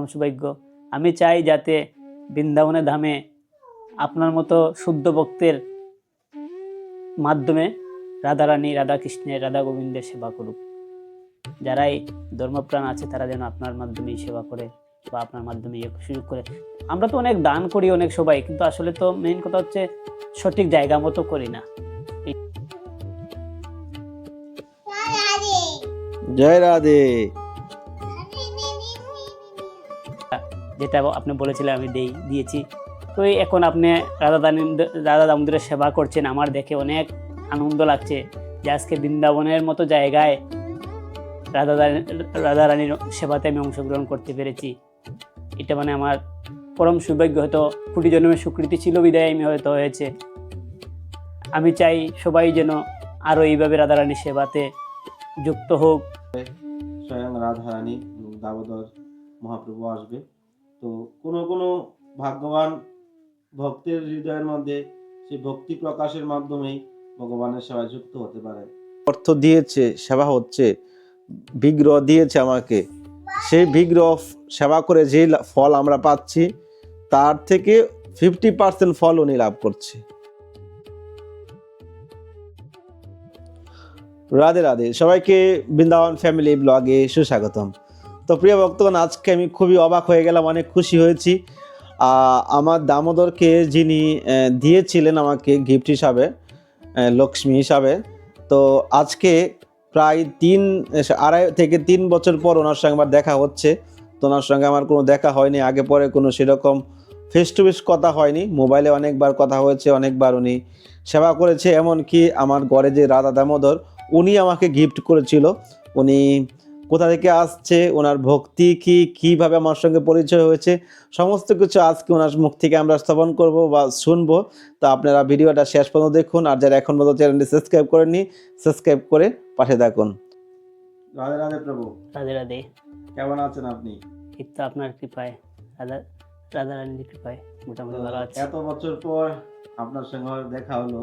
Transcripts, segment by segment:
পরম সৌভাগ্য। আমি চাই যাতে বৃন্দাবনের ধামে আপনার মতো শুদ্ধ ভক্তের মাধ্যমে রাধারানী রাধাকৃষ্ণের রাধা গোবিন্দের সেবা করুক। যারাই ধর্মপ্রাণ আছে তারা যেন আপনার মাধ্যমেই সেবা করে বা আপনার মাধ্যমে ইয়ে সুযোগ করে। আমরা তো অনেক দান করি অনেক সবাই কিন্তু আসলে তো মেইন কথা হচ্ছে সঠিক জায়গা মতো করি না। জয় রাধে। যেটা আপনি বলেছিলেন, আমি দেই, দিয়েছি। তো এখন আপনি রাধা দানি- রাধা দামোদরের সেবা করছেন, আমার দেখে অনেক আনন্দ লাগছে যে আজকে বৃন্দাবনের মতো জায়গায় রাধা রাধা রানীর সেবাতে আমি অংশগ্রহণ করতে পেরেছি। এটা মানে আমার পরম সৌভাগ্য হয়তো, কোটি জন্মের স্বীকৃতি ছিল বিদায় আমি হয়তো হয়েছে। আমি চাই সবাই যেন আরও এইভাবে রাধা রানীর সেবাতে যুক্ত হোক। স্বয়ং রাধারানী দামোদর মহাপ্রভু আসবে। তো কোনো কোনো ভাগ্যবান ভক্তের হৃদয়ের মধ্যে সেই ভক্তি প্রকাশের মাধ্যমেই ভগবানের সেবায় যুক্ত হতে পারে। অর্থ দিয়েছে, সেবা হচ্ছে, বিগ্রহ দিয়েছে আমাকে। সেই বিগ্রহ সেবা করে যে ফল আমরা পাচ্ছি, তার থেকে ফিফটি পার্সেন্ট ফল উনি লাভ করছে। রাধে রাধে, সবাইকে বৃন্দাবন ফ্যামিলি ব্লগে সুস্বাগতম। তো প্রিয় ভক্তগণ, আজকে আমি খুবই অবাক হয়ে গেলাম, অনেক খুশি হয়েছি। আমার দামোদরকে যিনি দিয়েছিলেন আমাকে গিফট হিসাবে লক্ষ্মী হিসাবে, তো আজকে প্রায় তিন আড়াই থেকে তিন বছর পর ওনার সঙ্গে আমার দেখা হচ্ছে। তো ওনার সঙ্গে আমার কোনো দেখা হয়নি, আগে পরে কোনো সেরকম ফেস টু ফেস কথা হয়নি। মোবাইলে অনেকবার কথা হয়েছে, অনেকবার উনি সেবা করেছে, এমনকি আমার ঘরে যে রাধা দামোদর, উনি আমাকে গিফট করেছিল। উনি কোথা থেকে আসছে ওনার ভক্তি কি কীভাবে আমার সঙ্গে পরিচয় হয়েছে সমস্ত কিছু আজকে ওনার মুখ থেকে আমরা স্থাপন করব বা শুনব। তো আপনারা ভিডিওটা শেষ পর্যন্ত দেখুন আর যারা এখন পর্যন্ত চ্যানেলটি সাবস্ক্রাইব করেননি সাবস্ক্রাইব করে পাশে থাকুন। রাধে রাধে প্রভু। রাধে রাধে। কেমন আছেন আপনি? এই তো আপনার কৃপায় রাধা রাধা রানীর কৃপায় মোটামুটি ভালো আছে। এত বছর পর আপনার সঙ্গে দেখা হলো।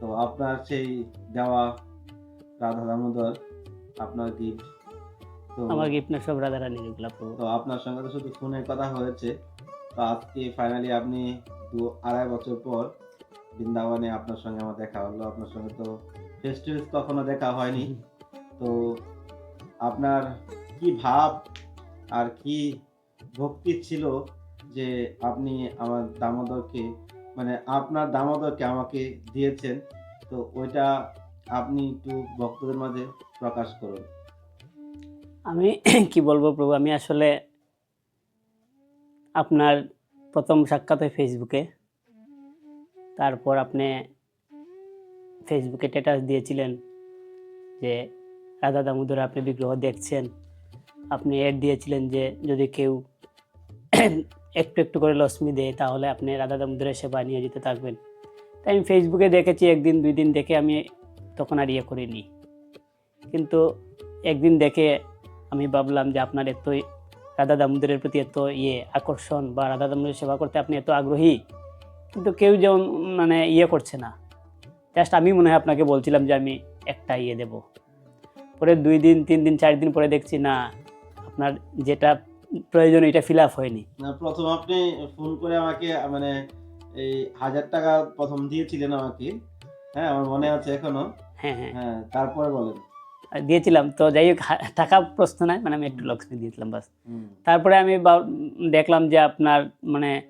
তো আপনার সেই দেওয়া রাধা দামোদর আপনার গিফট আমার গিফট না সব রাধা রানীর ওগুলা তো আপনার সঙ্গে তো শুধু ফোনে কথা হয়েছে। তো আজকে ফাইনালি আপনি দু আড়াই বছর পর বৃন্দাবনে আপনার সঙ্গে আমার দেখা হলো। আপনার সঙ্গে তো ফেস টু ফেস কখনো দেখা হয়নি। তো আপনার কি ভাব আর কি ভক্তি ছিল যে আপনি আমার দামোদরকে মানে আপনার দামোদরকে আমাকে দিয়েছেন? তো ওইটা আপনি একটু ভক্তদের মাঝে প্রকাশ করুন। আমি, কি বলব প্রভু, আমি আসলে আপনার প্রথম সাক্ষাৎ হয় ফেসবুকে। তারপর আপনি ফেসবুকে স্ট্যাটাস দিয়েছিলেন যে, রাধা দামোদর, আপনি বিগ্রহ দেখছেন। আপনি অ্যাড দিয়েছিলেন যে, যদি কেউ একটু একটু করে লক্ষ্মী দেয়, তাহলে আপনি রাধা দামোদরের সেবা নিয়ে যেতে থাকবেন। তাই আমি ফেসবুকে দেখেছি, একদিন, দুই দিন দেখে আমি তখন আর ইয়ে করিনি। কিন্তু একদিন দেখে আমি ভাবলাম যে আপনার এত রাধা দামোদরের প্রতি এত ইয়ে আকর্ষণ বা রাধা দামোদরের সেবা করতে আপনি এত আগ্রহী কিন্তু কেউ যেমন মানে ইয়ে করছে না। জাস্ট আমি মনে হয় আপনাকে বলছিলাম যে আমি একটা ইয়ে দেব। পরে দুই দিন তিন দিন চার দিন পরে দেখছি না আপনার যেটা প্রয়োজন এটা ফিল আপ হয়নি। প্রথম আপনি ফোন করে আমাকে মানে এই হাজার টাকা প্রথম দিয়েছিলেন আমাকে। হ্যাঁ আমার মনে আছে এখনও। হ্যাঁ হ্যাঁ। হ্যাঁ তারপরে বলেন। দিয়েছিলাম। তো যাই হোক টাকা প্রশ্ন নাই মানে আমি একটু লক্ষ্মী দিয়েছিলাম বাস। তারপরে আমি বা- দেখলাম যে আপনার মানে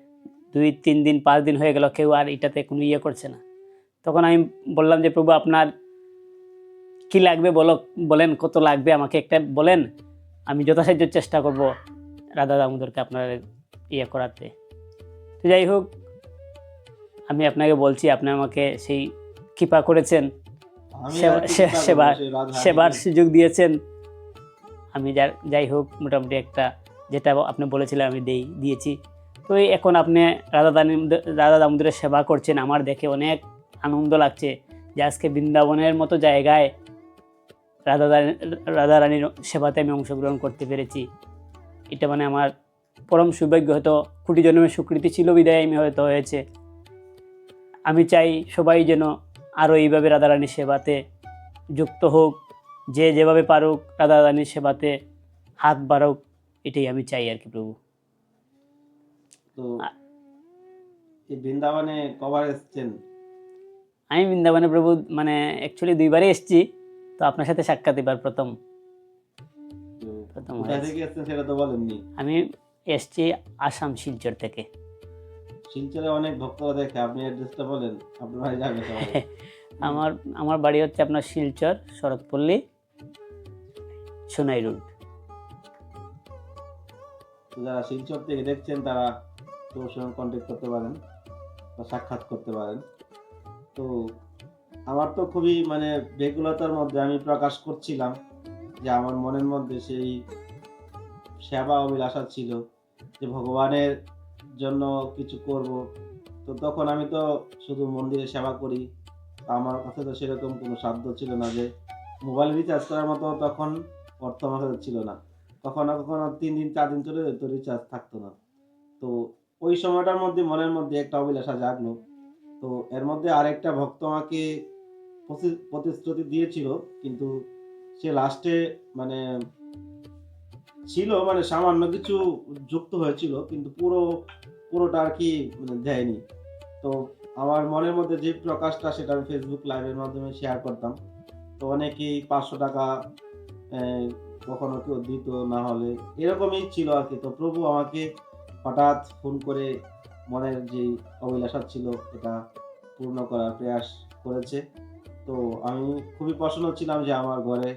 দুই তিন দিন পাঁচ দিন হয়ে গেল কেউ আর এটাতে কোনো ইয়ে করছে না। তখন আমি বললাম যে প্রভু আপনার কি লাগবে বলো বলেন কত লাগবে? আমাকে একটা বলেন আমি যথাসাধ্য চেষ্টা করব রাধা দামোদরকে আপনার ইয়ে করাতে। তো যাই হোক আমি আপনাকে বলছি আপনি আমাকে সেই কৃপা করেছেন। আমি সেবা- আর কি সে- চিন্তা সেবা- করব, সেই রাধারানীকে- সেবার সুযোগ দিয়েছেন। আমি যার যাই হোক মোটামুটি একটা যেটা আপনি বলেছিলেন আমি দেই দিয়েছি। তো এখন আপনি রাধা দানি রাধা দামোদরের সেবা করছেন আমার দেখে অনেক আনন্দ লাগছে যে আজকে বৃন্দাবনের মতো জায়গায় রাধা দানি- রাধা রানীর সেবাতে আমি অংশগ্রহণ করতে পেরেছি। এটা মানে আমার পরম সৌভাগ্য হয়তো কোটি জন্মের স্বীকৃতি ছিল বিদায় আমি হয়তো হয়েছে। আমি চাই সবাই যেন আরও এইভাবে রাধারানীর সেবাতে যুক্ত হোক যে যেভাবে পারুক রাধারানীর সেবাতে হাত বাড়ুক এটাই আমি চাই আর কি প্রভু। তো বৃন্দাবনে কবার এসছেন? আমি বৃন্দাবনে প্রভু মানে অ্যাকচুয়ালি দুইবারই এসেছি তো আপনার সাথে সাক্ষাৎ এবার প্রথম। সেটা তো বলেননি। আমি এসছি আসাম শিলচর থেকে। শিলচরে অনেক ভক্তরা দেখে আপনি অ্যাড্রেসটা বলেন আপনার বাড়ি যাবে আমার আমার বাড়ি হচ্ছে আপনার শিলচর শরৎপল্লী সোনাই রোড। যারা শিলচর থেকে দেখছেন তারা তোর সঙ্গে কন্ট্যাক্ট করতে পারেন বা সাক্ষাৎ করতে পারেন। তো আমার তো খুবই মানে বেকুলতার মধ্যে আমি প্রকাশ করছিলাম যে আমার মনের মধ্যে সেই সেবা অভিলাষা ছিল যে ভগবানের জন্য কিছু করব। তো তখন আমি তো শুধু মন্দিরে সেবা করি। আমার কাছে তো সেরকম কোনো সাধ্য ছিল না যে মোবাইল রিচার্জ করার মতো তখন অর্থ আমার ছিল না। কখনো কখনো তিন দিন, চার দিন চলে যেত রিচার্জ থাকতো না। তো ওই সময়টার মধ্যে মনের মধ্যে একটা অভিলাষা জাগলো। তো এর মধ্যে আরেকটা ভক্ত আমাকে প্রতি- প্রতিশ্রুতি দিয়েছিল, কিন্তু সে লাস্টে মানে ছিল মানে সামান্য কিছু যুক্ত হয়েছিল, কিন্তু পুরো, পুরোটা আর কি মানে দেয়নি। তো আমার মনের মধ্যে যে প্রকাশটা, সেটা আমি ফেসবুক লাইভের মাধ্যমে শেয়ার করতাম। তো অনেকেই পাঁচশো টাকা কখনো কেউ দিত, না হলে, এরকমই ছিল আর কি। তো প্রভু আমাকে হঠাৎ ফোন করে মনের যে অভিলাষা ছিল, এটা পূর্ণ করার প্রয়াস করেছে। তো আমি খুবই প্রসন্ন ছিলাম যে আমার ঘরে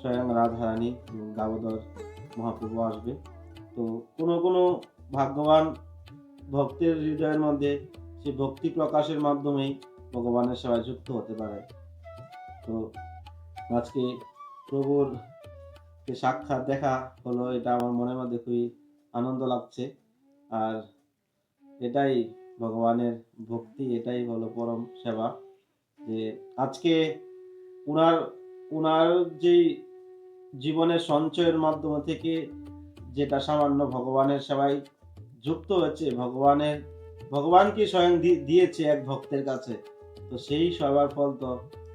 স্বয়ং রাধারানী দামোদর মহাপ্রভু আসবে। তো কোনো কোনো ভাগ্যবান ভক্তের হৃদয়ের মধ্যে সেই ভক্তি প্রকাশের মাধ্যমেই ভগবানের সেবায় যুক্ত হতে পারে। তো আজকে প্রভুর যে সাক্ষাৎ দেখা হলো, এটা আমার মনের মধ্যে খুবই আনন্দ লাগছে। আর এটাই ভগবানের ভক্তি, এটাই হলো পরম সেবা। যে আজকে উনার উনার যেই জীবনের সঞ্চয়ের মাধ্যমে থেকে যেটা সামান্য ভগবানের সেবায় যুক্ত হয়েছে, ভগবানের, ভগবানকে স্বয়ং দিয়েছে এক ভক্তের কাছে, তো সেই সবার ফল তো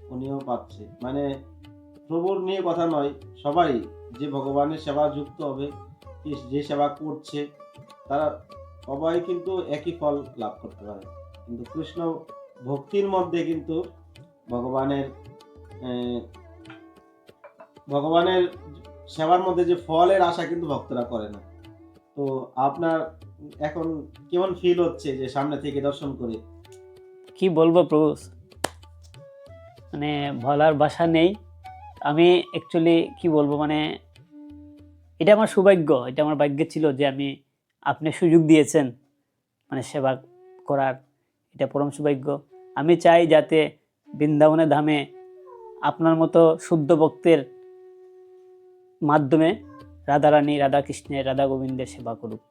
উনিও পাচ্ছে। মানে প্রভুর নিয়ে কথা নয়, সবাই যে ভগবানের সেবা যুক্ত হবে, যে সেবা করছে, তারা সবাই কিন্তু একই ফল লাভ করতে পারে। কিন্তু কৃষ্ণ ভক্তির মধ্যে কিন্তু ভগবানের ভগবানের সেবার মধ্যে যে ফলের আশা কিন্তু ভক্তরা করে না। তো আপনার এখন কেমন ফিল হচ্ছে যে সামনে থেকে দর্শন করে? কি বলব প্রভু? মানে বলার ভাষা নেই। আমি অ্যাকচুয়ালি কি বলব মানে এটা আমার সৌভাগ্য, এটা আমার ভাগ্যে ছিল যে আমি আপনি সুযোগ দিয়েছেন মানে সেবা করার। এটা পরম সৌভাগ্য। আমি চাই যাতে বৃন্দাবনের ধামে আপনার মতো শুদ্ধ ভক্তের মাধ্যমে রাধারানী, রাধাকৃষ্ণের রাধা গোবিন্দের সেবা করুক।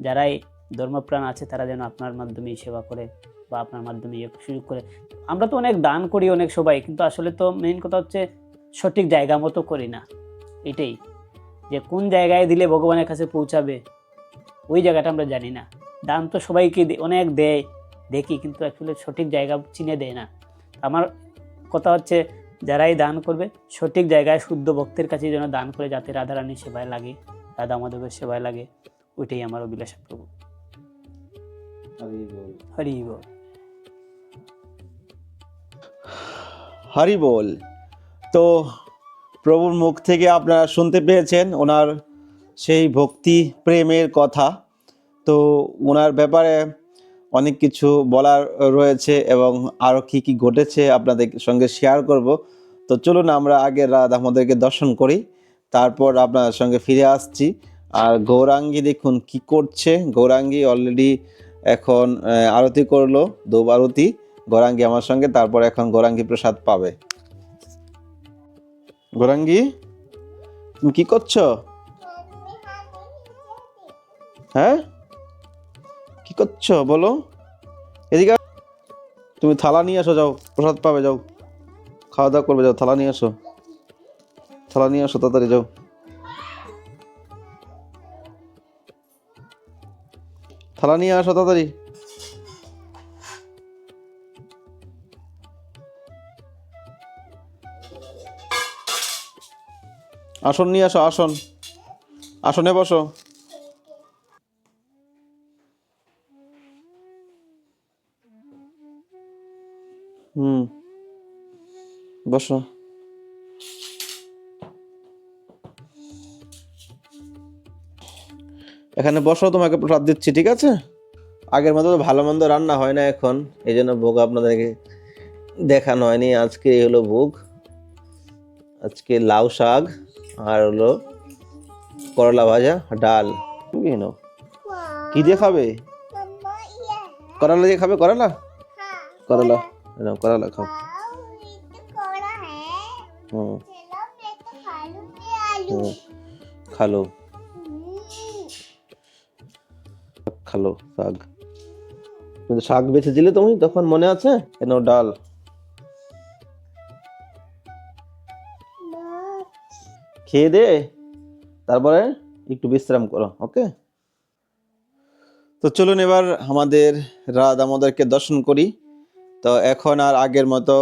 যারাই ধর্মপ্রাণ আছে, তারা যেন আপনার মাধ্যমেই সেবা করে বা আপনার মাধ্যমে ইয়ে সুযোগ করে। আমরা তো অনেক দান করি অনেক সবাই, কিন্তু আসলে তো মেইন কথা হচ্ছে সঠিক জায়গা মতো করি না। এটাই যে কোন জায়গায় দিলে ভগবানের কাছে পৌঁছাবে, ওই জায়গাটা আমরা জানি না। দান তো সবাইকে অনেক দেয়, দেখি, কিন্তু অ্যাকচুয়ালি সঠিক জায়গা চিনে দেয় না। আমার কথা হচ্ছে যারাই দান করবে সঠিক জায়গায় শুদ্ধ ভক্তের কাছে যেন দান করে যাতে রাধারানীর সেবায় লাগে রাধা মাধবের সেবায় লাগে ওইটাই আমার অভিলাষা প্রভু। হরি বল। হরি বল। হরি বল। তো প্রভুর মুখ থেকে আপনারা শুনতে পেয়েছেন ওনার সেই ভক্তি প্রেমের কথা। তো ওনার ব্যাপারে অনেক কিছু বলার রয়েছে এবং আরও কি কি ঘটেছে আপনাদের সঙ্গে শেয়ার করব। তো চলুন আমরা আগে রাধা আমাদেরকে দর্শন করি, তারপর আপনার সঙ্গে ফিরে আসছি। আর গৌরাঙ্গি দেখুন কি করছে। গৌরাঙ্গী অলরেডি এখন আরতি করল দোব আরতি। গৌরাঙ্গী আমার সঙ্গে, তারপর এখন গৌরাঙ্গি প্রসাদ পাবে। গৌরাঙ্গী, তুমি কি করছ? হ্যাঁ? কি বলো। এদিকে তুমি থালা নিয়ে আসো, যাও। প্রসাদ পাবে, যাও। খাওয়া দাওয়া করবে, যাও, থালা নিয়ে আসো। থালা নিয়ে আসো, তাড়াতাড়ি যাও। থালা নিয়ে আসো, তাড়াতাড়ি। আসন নিয়ে আসো, আসন। আসনে বসো। হুম। বসো এখানে বসো তোমাকে প্রসাদ দিচ্ছি ঠিক আছে? আগের মতো তো ভালো মন্দ রান্না হয় না এখন। এই জন্য ভোগ আপনাদেরকে দেখানো হয়নি। আজকে এই হলো ভোগ। আজকে লাউ শাক আর হলো করলা ভাজা ডাল। কি নাও? কি দিয়ে খাবে? করলা দিয়ে খাবে করলা? করলা। নাও করলা খাও হুম খালো খালো শাক কিন্তু বেছে দিলে তুমি তখন মনে আছে কেন ডাল খেয়ে দে তারপরে একটু বিশ্রাম করো ওকে তো চলুন এবার আমাদের রাধ আমাদেরকে দর্শন করি তো এখন আর আগের মতো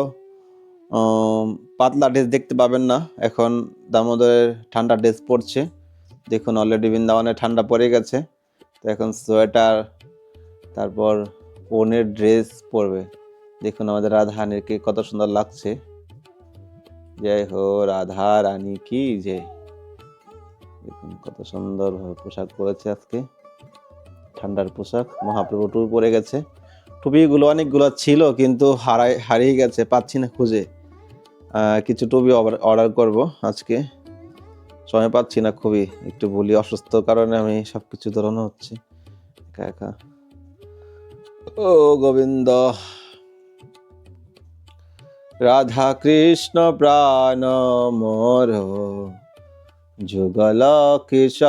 পাতলা ড্রেস দেখতে পাবেন না। এখন দামোদরের ঠান্ডা ড্রেস পরছে। দেখুন অলরেডি বৃন্দাবনে ঠান্ডা পড়ে গেছে। তো এখন সোয়েটার, তারপর ওনের ড্রেস পরবে। দেখুন আমাদের রাধা কত সুন্দর লাগছে। জয় হো রাধা রানী কি যে। দেখুন কত সুন্দর ভাবে পোশাক পরেছে আজকে। ঠান্ডার পোশাক মহাপ্রভু টুপি পরে গেছে। টুপিগুলো অনেকগুলো ছিল, কিন্তু হারাই, হারিয়ে গেছে, পাচ্ছি না খুঁজে। কিছু টুপি অর্ডার করব আজকে। সময় পাচ্ছি না খুবই, একটু বলি, অসুস্থ কারণে আমি সব কিছু ধরানো হচ্ছে, একা একা। ও গোবিন্দ। রাধা কৃষ্ণ প্রাণ মোর, যুগল কিশোর।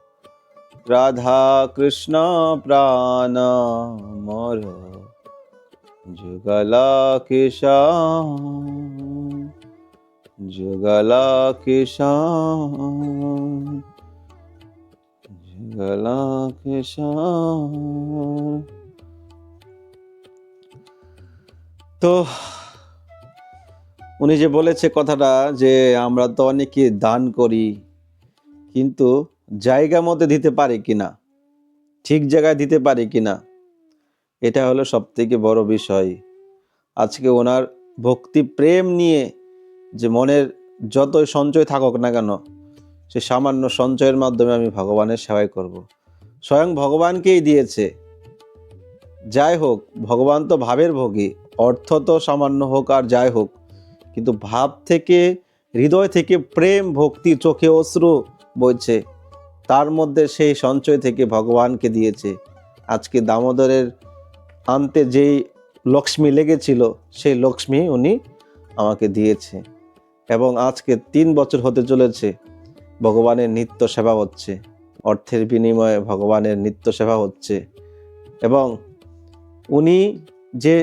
রাধা কৃষ্ণ প্রাণ মর যুগল কিশোর যুগল কিশোর যুগল কিশোর তো উনি যে বলেছে কথাটা যে আমরা তো অনেকে দান করি, কিন্তু জায়গা মতো দিতে পারি কিনা? ঠিক জায়গায় দিতে পারি কিনা? এটা হলো সব থেকে বড় বিষয়। আজকে ওনার ভক্তি প্রেম নিয়ে যে মনের যতই সঞ্চয় থাকুক না কেন, সে সামান্য সঞ্চয়ের মাধ্যমে আমি ভগবানের সেবাই করব। স্বয়ং ভগবানকেই দিয়েছে। যাই হোক, ভগবান তো ভাবের ভোগী, অর্থ তো সামান্য হোক আর যাই হোক, কিন্তু ভাব থেকে, হৃদয় থেকে প্রেম, ভক্তি, চোখে অশ্রু বইছে। তার মধ্যে সেই সঞ্চয় থেকে ভগবানকে দিয়েছে। আজকে দামোদরের আনতে যেই লক্ষ্মী লেগেছিল, সেই লক্ষ্মী উনি আমাকে দিয়েছে এবং আজকে তিন বছর হতে চলেছে ভগবানের নিত্য সেবা হচ্ছে। অর্থের বিনিময়ে ভগবানের নিত্য সেবা হচ্ছে এবং উনি যে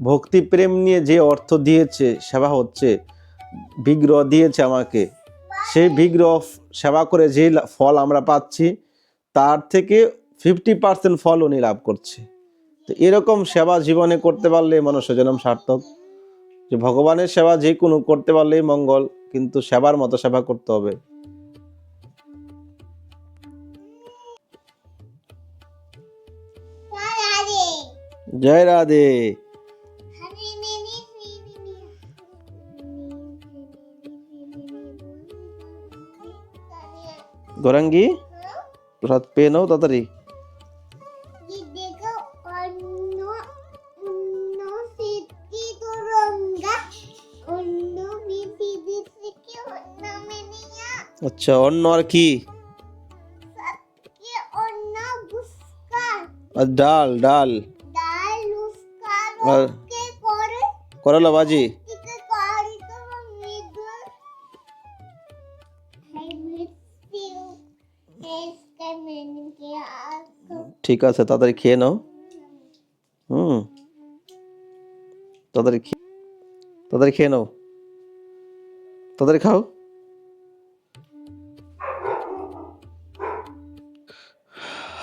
ভক্তি প্রেম নিয়ে যে অর্থ দিয়েছে, সেবা হচ্ছে, বিগ্রহ দিয়েছে আমাকে সেই বিগ্রহ সেবা করে যে ফল আমরা পাচ্ছি তার থেকে ফিফটি পার্সেন্ট ফল উনি লাভ করছে। তো এরকম সেবা জীবনে করতে পারলে মানুষের জন্ম সার্থক। যে ভগবানের সেবা যে কোনো করতে পারলেই মঙ্গল কিন্তু সেবার মতো সেবা করতে হবে। জয় রাধে। তুরঙ্গা অন্য বিধি দিকে অন্য মেনিয়া আচ্ছা অন্য আর কি কি অন্য বুস্কার আর ডাল ডাল ডাল উস্কার আর- কে করে করলা ভাজি ঠিক আছে তাড়াতাড়ি খেয়ে নাও। হুম। তাড়াতাড়ি খে- তাড়াতাড়ি খেয়ে নাও। তাড়াতাড়ি খাও।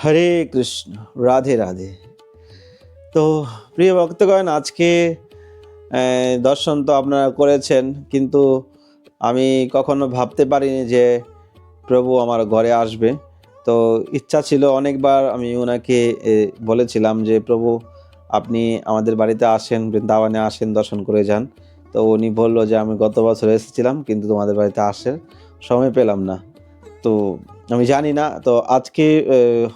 হরে কৃষ্ণ, রাধে রাধে। তো প্রিয় ভক্তগণ, আজকে দর্শন তো আপনারা করেছেন, কিন্তু আমি কখনো ভাবতে পারিনি যে প্রভু আমার ঘরে আসবে। তো ইচ্ছা ছিল অনেকবার আমি ওনাকে বলেছিলাম যে, প্রভু, আপনি আমাদের বাড়িতে আসেন, বৃন্দাবনে আসেন, দর্শন করে যান। তো উনি বলল যে, আমি গত বছর এসেছিলাম, কিন্তু তোমাদের বাড়িতে আসেন সময় পেলাম না। তো আমি জানি না, তো আজকে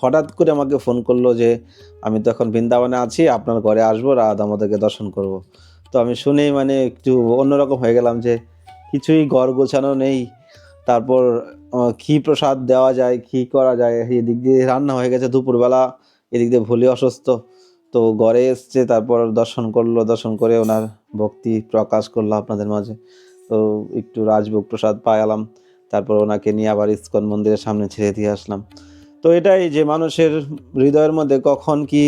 হঠাৎ করে আমাকে ফোন করল যে, আমি তখন বৃন্দাবনে আছি, আপনার ঘরে আসব রাত আমাদেরকে দর্শন করব। তো আমি শুনেই মানে একটু অন্যরকম হয়ে গেলাম যে, কিছুই ঘর গোছানো নেই। তারপর কি প্রসাদ দেওয়া যায়, কি করা যায়, এদিক দিয়ে রান্না হয়ে গেছে দুপুরবেলা, এদিক দিয়ে ভুলি অসুস্থ। তো ঘরে এসছে, তারপর দর্শন করল, দর্শন করে ওনার ভক্তি প্রকাশ করল আপনাদের মাঝে। তো একটু রাজভোগ প্রসাদ পাইলাম তারপর ওনাকে নিয়ে আবার ইস্কন মন্দিরের সামনে ছেড়ে দিয়ে আসলাম। তো এটাই যে মানুষের হৃদয়ের মধ্যে কখন কি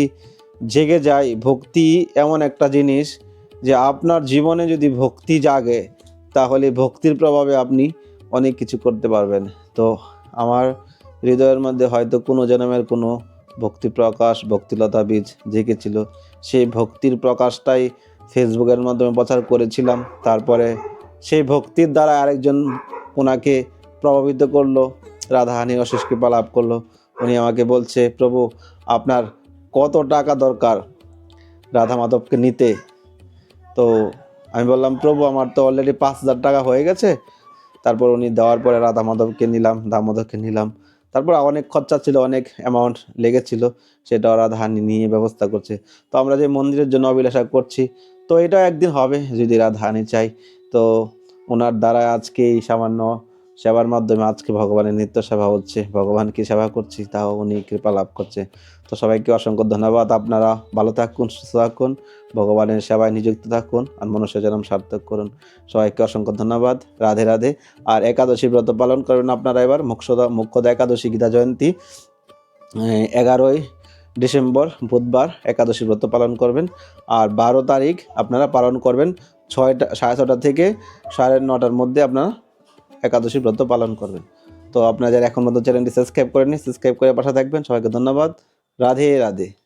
জেগে যায়, ভক্তি এমন একটা জিনিস যে আপনার জীবনে যদি ভক্তি জাগে, তাহলে ভক্তির প্রভাবে আপনি অনেক কিছু করতে পারবেন। তো আমার হৃদয়ের মধ্যে হয়তো কোনো জন্মের কোনো ভক্তি প্রকাশ, ভক্তিলতা বীজ জেগেছিল। সেই ভক্তির প্রকাশটাই ফেসবুকের মাধ্যমে প্রচার করেছিলাম। তারপরে সেই ভক্তির দ্বারা আরেকজন ওনাকে প্রভাবিত করল রাধাহানি অশেষ কৃপা লাভ করল। উনি আমাকে বলছে, প্রভু, আপনার কত টাকা দরকার রাধা মাধবকে নিতে? তো আমি বললাম, প্রভু, আমার তো অলরেডি পাঁচ হাজার টাকা হয়ে গেছে। তারপর উনি দেওয়ার পরে রাধা মাধবকে নিলাম, দামোদরকে নিলাম। তারপর অনেক খরচা ছিল, অনেক অ্যামাউন্ট লেগেছিল, সেটা ওরা ধান নিয়ে ব্যবস্থা করছে। তো আমরা যে মন্দিরের জন্য অভিলাষা করছি, তো এটা একদিন হবে যদি রাধাহানি চাই তো ওনার দ্বারা আজকে এই সামান্য সেবার মাধ্যমে আজকে ভগবানের নিত্য সেবা হচ্ছে ভগবান ভগবানকে সেবা করছি, তাও উনি কৃপা লাভ করছে। তো সবাইকে অসংখ্য ধন্যবাদ, আপনারা ভালো থাকুন, সুস্থ থাকুন, ভগবানের সেবায় নিযুক্ত থাকুন, আর মনুষ্য জন্ম সার্থক করুন। সবাইকে অসংখ্য ধন্যবাদ, রাধে রাধে। আর একাদশী ব্রত পালন করবেন আপনারা এবার মুখ্যদা মুখ্যদা একাদশী গীতা জয়ন্তী এগারোই ডিসেম্বর বুধবার একাদশী ব্রত পালন করবেন। আর বারো তারিখ আপনারা পালন করবেন, ছয়টা, সাড়ে ছটা থেকে সাড়ে নটার মধ্যে আপনারা একাদশী ব্রত পালন করবেন। তো আপনারা যারা এখন মতো চ্যানেলটি সাবস্ক্রাইব করেননি, সাবস্ক্রাইব করে পাশে থাকবেন। সবাইকে ধন্যবাদ। রাধে রাধে।